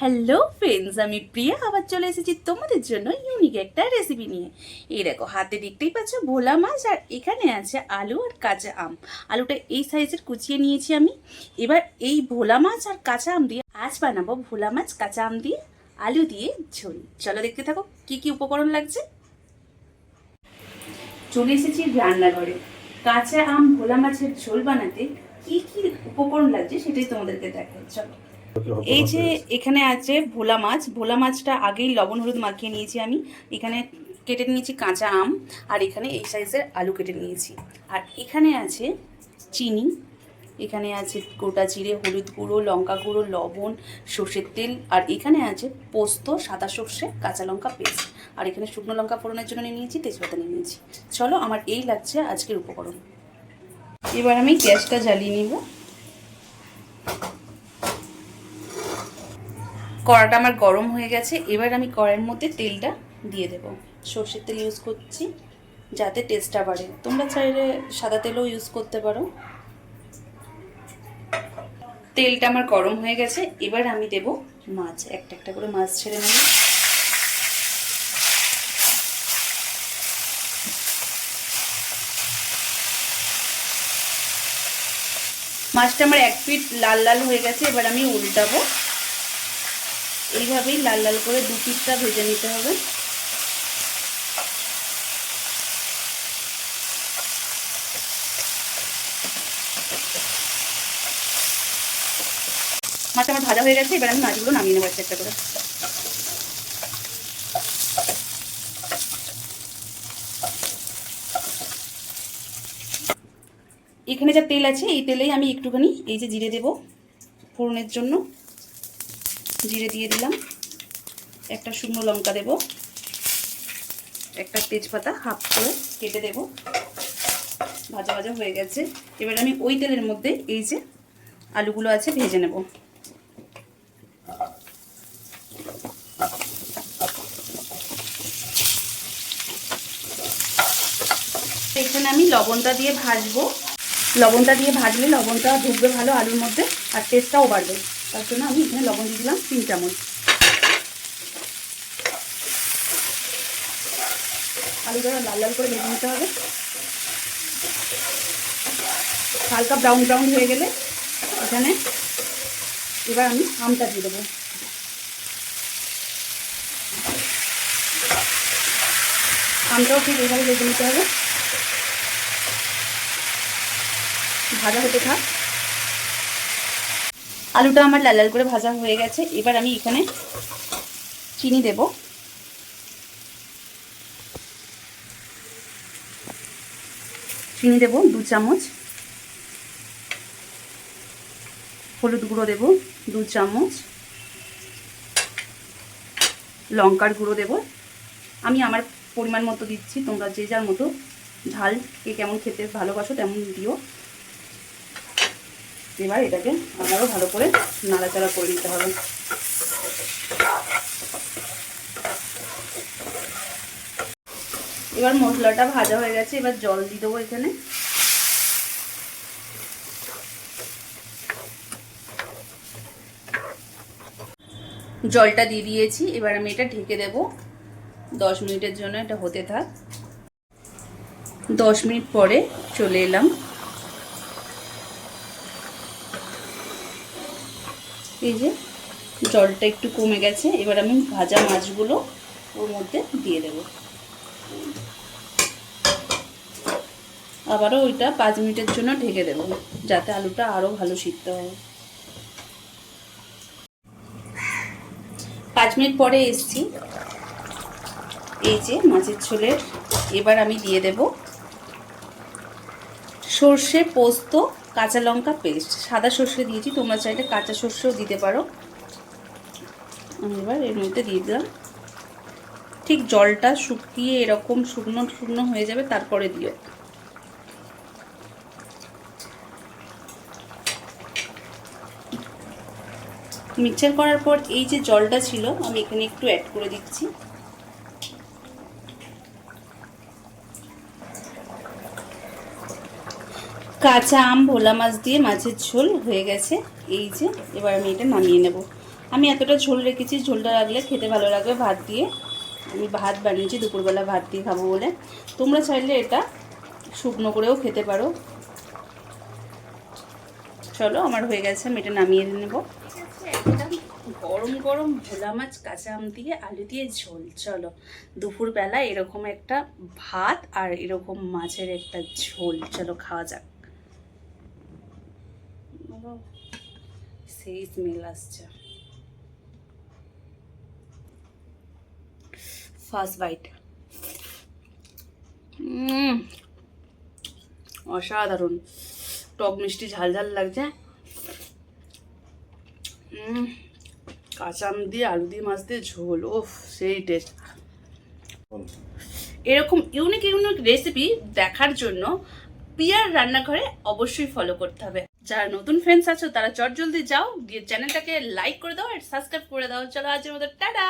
Hello friends আমি প্রিয়া। আবার চলে এসেছি তোমাদের জন্য ইউনিক একটা রেসিপি নিয়ে। এই দেখো, হাতে দেখতেই পাচ্ছ ভোলা মাছ, আর এখানে আছে আলু আর কাঁচা আম। আলুটা এই সাইজের কুচিয়ে নিয়েছি আমি। এবার এই ভোলা মাছ আর কাঁচা আম দিয়ে আজ বানাবো ভোলা মাছ, কাঁচা আম দিয়ে আলু দিয়ে ঝোল। চলো দেখতে থাকো, কি কি উপকরণ লাগছে। চলে এসেছি রান্নাঘরে। কাঁচা আম ভোলা মাছের ঝোল বানাতে কি কি উপকরণ লাগছে সেটাই তোমাদেরকে দেখো চলো। এই যে এখানে আছে ভোলা মাছ ভোলা মাছটা আগেই লবণ হলুদ মাখিয়ে নিয়েছি আমি। এখানে কেটে নিয়েছি কাঁচা আম আর এখানে এই সাইজের আলু কেটে নিয়েছি। আর এখানে আছে চিনি এখানে আছে গোটা জিরে হলুদ গুঁড়ো লঙ্কা গুঁড়ো লবণ সর্ষের তেল আর এখানে আছে পোস্ত সাদা সর্ষে কাঁচা লঙ্কা পেস্ট। আর এখানে শুকনো লঙ্কা ফোড়নের জন্য নিয়ে নিয়েছি তেজপাতা নিয়ে নিয়েছি। চলো আমার এই লাগছে আজকের উপকরণ। এবার আমি গ্যাসটা জ্বালিয়ে নিব। কড়াটা আমার গরম হয়ে গেছে, এবার আমি কড়াইয়ের মধ্যে তেলটা দিয়ে দেব। সর্ষের তেল ইউজ করছি, যাতে টেস্টটা বাড়ে। তোমরা চাইলে সাদা তেলও ইউজ করতে পারো। তেলটা আমার গরম হয়ে গেছে, এবার আমি দেব মাছ। একটা একটা করে মাছ ছেড়ে নেব। মাছটা আমার এক পিট লাল লাল হয়ে গেছে, এবার আমি উল্টাবো। এইভাবেই লাল লাল করে দু পিঠটা ভেজে নিতে হবে। মাছ আমার ভাজা হয়ে গেছে, এবার আমি মাছগুলো নামিয়ে নেব একটা করে। এখানে যা তেল আছে, এই তেলেই আমি একটুখানি এই যে জিরে দেব ফোড়নের জন্য। জিরে দিয়ে দিলাম। একটা শুকনো লঙ্কা দেব। একটা তেজপাতা হাফ করে কেটে দেব। ভাজা ভাজা হয়ে গেছে। এবার আমি ওই তেলের মধ্যে এই যে আলুগুলো আছে ভেজে নেব। এখানে আমি লবণটা দিয়ে ভাজবো। লবণটা দিয়ে ভাজলে লবণটা ঢুকবে ভালো আলুর মধ্যে আর টেস্টটাও বাড়বে। তার জন্য আমি এখানে লবণ দিয়ে দিলাম তিন চামচ। আলুটা লাল লাল করে ভেজে নিতে হবে। হালকা ব্রাউন ব্রাউন হয়ে গেলে এখানে এবার আমি আমটা দিয়ে দেবো। আমটাও ঠিক এইভাবে ভেজে নিতে হবে। ভাজা হতে থাক। আলুটা আমার লাল লাল করে ভাজা হয়ে গেছে। এবার আমি এখানে চিনি দেব। চিনি দেব, দু চামচ। হলুদ গুঁড়ো দেব, দু চামচ। লঙ্কার গুঁড়ো দেব। আমি আমার পরিমাণ মতো দিচ্ছি, তোমরা যে যার মতো ঝাল কে কেমন খেতে ভালোবাসো তেমন দিও। এবার এটাকে আবারও ভালো করে নাড়াচাড়া করে নিতে হবে। এবার মশলাটা ভাজা হয়ে গেছে, এবার জল দিয়ে দেবো এখানে। জলটা দিয়ে দিয়েছি, এবার আমি এটা ঢেকে দেব। দশ মিনিটের জন্য এটা হতে থাক। দশ মিনিট পরে চলে এলাম। এই যে জলটা একটু কমে গেছে, এবার আমি ভাজা মাছগুলো ওর মধ্যে দিয়ে দেব। আবারও ওইটা পাঁচ মিনিটের জন্য ঢেকে দেব, যাতে আলুটা আরও ভালো সিদ্ধ হয়। পাঁচ মিনিট পরে এসছি। এই যে মাছের ঝোলের, এবার আমি দিয়ে দেব সর্ষে, পোস্ত, কাঁচা লঙ্কা পেস্ট। সাদা সর্ষে দিয়েছি, তোমরা চাইলে কাঁচা সর্ষেও দিতে পারো। আমি এবার এর মধ্যে দিয়ে দিলাম। ঠিক জলটা শুকিয়ে এরকম শুকনো শুকনো হয়ে যাবে, তারপরে দিও। মিক্সচার করার পর এই যে জলটা ছিল, আমি এখানে একটু অ্যাড করে দিচ্ছি। কাঁচা আম, ভোলা মাছ দিয়ে মাছের ঝোল হয়ে গেছে। এই যে, এবার আমি এটা নামিয়ে নেব। আমি এতটা ঝোল রেখেছি, ঝোলটা রাখলে খেতে ভালো লাগবে ভাত দিয়ে। আমি ভাত বানিয়েছি, দুপুরবেলা ভাত দিয়ে খাব বলে। তোমরা চাইলে এটা শুকনো করেও খেতে পারো। চলো, আমার হয়ে গেছে, আমি এটা নামিয়ে নেব। গরম গরম ভোলা মাছ, কাঁচা আম দিয়ে আলু দিয়ে ঝোল। চলো, দুপুরবেলা এরকম একটা ভাত আর এরকম মাছের একটা ঝোল। চলো, খাওয়া যাক। সেই স্মেল আসছে ফার্স্ট বাইট অসাধারণ। টক মিষ্টি ঝাল ঝাল লাগছে। কাঁচা আম দিয়ে আলু দিয়ে মাছ দিয়ে ঝোল ওফ সেই টেস্ট এরকম ইউনিক ইউনিক রেসিপি দেখার জন্য পিয়ার রান্নাঘরে অবশ্যই ফলো করতে হবে। যারা নতুন ফ্রেন্ডস আছো, তারা চট জলদি যাও, গিয়ে চ্যানেলটাকে লাইক করে দাও আর সাবস্ক্রাইব করে দাও। চলো আজকের মতো, টাটা!